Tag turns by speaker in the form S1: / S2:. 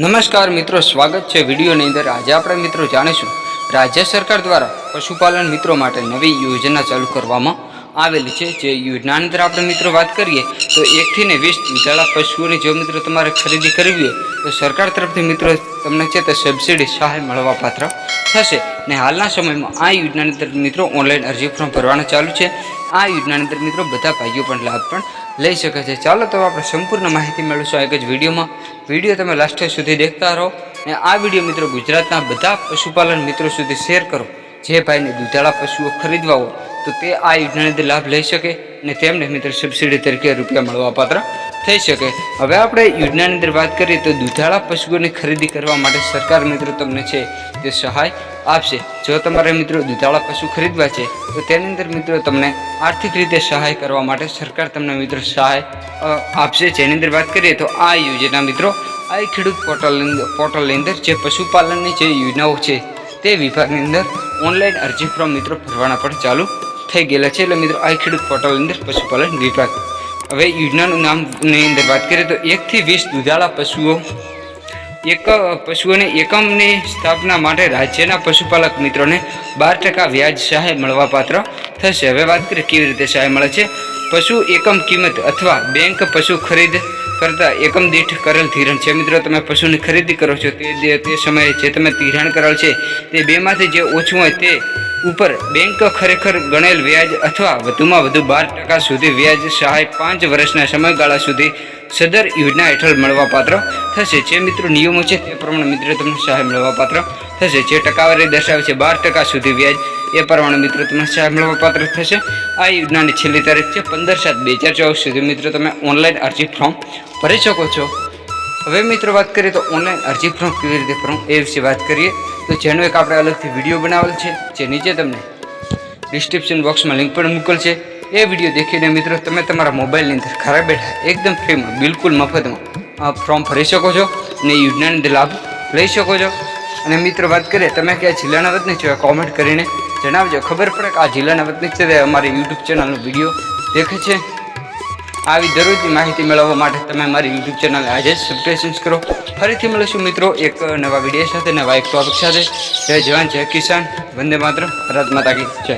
S1: નમસ્કાર મિત્રો, સ્વાગત છે વિડીયોની અંદર. આજે આપણે મિત્રો જાણીશું, રાજ્ય સરકાર દ્વારા પશુપાલન મિત્રો માટે નવી યોજના ચાલુ કરવામાં આવેલી છે. જે યોજનાની અંદર આપણે મિત્રો વાત કરીએ, તો એકથી ને વીસ દુધાળા પશુઓની જો મિત્રો તમારે ખરીદી કરવી હોય, તો સરકાર તરફથી મિત્રો તમને છે તે સબસિડી સહાય મળવા પાત્ર થશે. ને હાલના સમયમાં આ યોજનાની અંદર મિત્રો ઓનલાઈન અરજી ફોર્મ ભરવાનું ચાલુ છે. આ યોજનાની અંદર મિત્રો બધા ભાઈઓ પણ લાભ પણ લઈ શકે છે. ચાલો તો આપણે સંપૂર્ણ માહિતી મેળવીશું એક જ વિડીયોમાં. વીડિયો તમે લાસ્ટ સુધી દેખતા રહો અને આ વીડિયો મિત્રો ગુજરાતના બધા પશુપાલન મિત્રો સુધી શેર કરો. જે ભાઈને દૂધાળા પશુઓ ખરીદવા હોય તો તે આ યોજનાની લાભ લઈ શકે અને તેમને મિત્રો સબસિડી તરીકે રૂપિયા મળવા પાત્ર થઈ શકે. હવે આપણે યોજનાની અંદર વાત કરીએ તો દૂધાળા પશુઓની ખરીદી કરવા માટે સરકાર મિત્રો તમને છે તે સહાય આપશે. જો તમારે મિત્રો દૂધાળા પશુ ખરીદવા છે, તો તેની અંદર મિત્રો તમને આર્થિક રીતે સહાય કરવા માટે સરકાર તમને મિત્રો સહાય આપશે. જેની અંદર વાત કરીએ તો આ યોજના મિત્રો આ ખેડૂત પોર્ટલની પોર્ટલની અંદર જે પશુપાલનની જે યોજનાઓ છે, તે વિભાગની અંદર ઓનલાઈન અરજી ફોર્મ મિત્રો ભરવાના પણ ચાલુ થઈ ગયેલા છે. એટલે મિત્રો આ ખેડૂત પોર્ટલની અંદર પશુપાલન વિભાગ હવે યોજનાનું નામની અંદર વાત કરીએ તો એકથી વીસ દુધાળા પશુઓ. એક પશુઓને એકમની સ્થાપના માટે રાજ્યના પશુપાલક મિત્રોને બાર ટકા વ્યાજ સહાય મળવાપાત્ર થશે. હવે વાત કરીએ કેવી રીતે સહાય મળે છે. પશુ એકમ કિંમત અથવા બેંક પશુ ખરીદ કરતા એકમ દીઠ કરેલ ધિરાણ છે. મિત્રો, તમે પશુની ખરીદી કરો છો તે તે સમયે જે તમે ધિરાણ કરેલ છે તે બેમાંથી જે ઓછું હોય તે ઉપર બેંક ખરેખર ગણેલ વ્યાજ અથવા વધુમાં વધુ બાર ટકા સુધી વ્યાજ સહાય પાંચ વર્ષના સમયગાળા સુધી સદર યોજના હેઠળ મળવાપાત્ર થશે. જે મિત્રો નિયમો છે તે પ્રમાણે મિત્રો તમને સહાય મળવાપાત્ર થશે. જે ટકાવારી દર્શાવે છે બાર ટકા સુધી વ્યાજ, એ પ્રમાણે મિત્રો તમને સહાય મળવાપાત્ર થશે. આ યોજનાની છેલ્લી તારીખ છે પંદર સાત બે હજાર ચોવીસ સુધી મિત્રો તમે ઓનલાઈન અરજી ફોર્મ ભરી શકો છો. હવે મિત્રો વાત કરીએ તો ઓનલાઈન અરજી ફોર્મ કેવી રીતે ભરવું એ વિશે વાત કરીએ. તો જેનો એક આપણે અલગથી વીડિયો બનાવેલ છે, જે નીચે તમને ડિસ્ક્રિપ્શન બોક્સમાં લિંક પણ મૂકેલ છે. એ વીડિયો દેખીને મિત્રો તમે તમારા મોબાઈલની અંદર ઘરે બેઠા એકદમ ફ્રીમાં બિલકુલ મફતમાં ફોર્મ ભરી શકો છો અને યોજનાની લાભ લઈ શકો છો. અને મિત્રો વાત કરીએ, તમે કયા જિલ્લાના વતની છો કોમેન્ટ કરીને જણાવજો. ખબર પડે કે આ જિલ્લાના વતની છે અમારી યુટ્યુબ ચેનલનો વીડિયો દેખે છે. આવી દરરોજની માહિતી મેળવવા માટે તમે મારી યુટ્યુબ ચેનલ આજે સબસ્ક્રિપ્શન કરો. ફરીથી મળીશું મિત્રો એક નવા વીડિયો સાથે, નવા એક ટોપિક સાથે. જય જવાન, જય કિસાન. વંદે માત્ર ભારત માતા કી જય.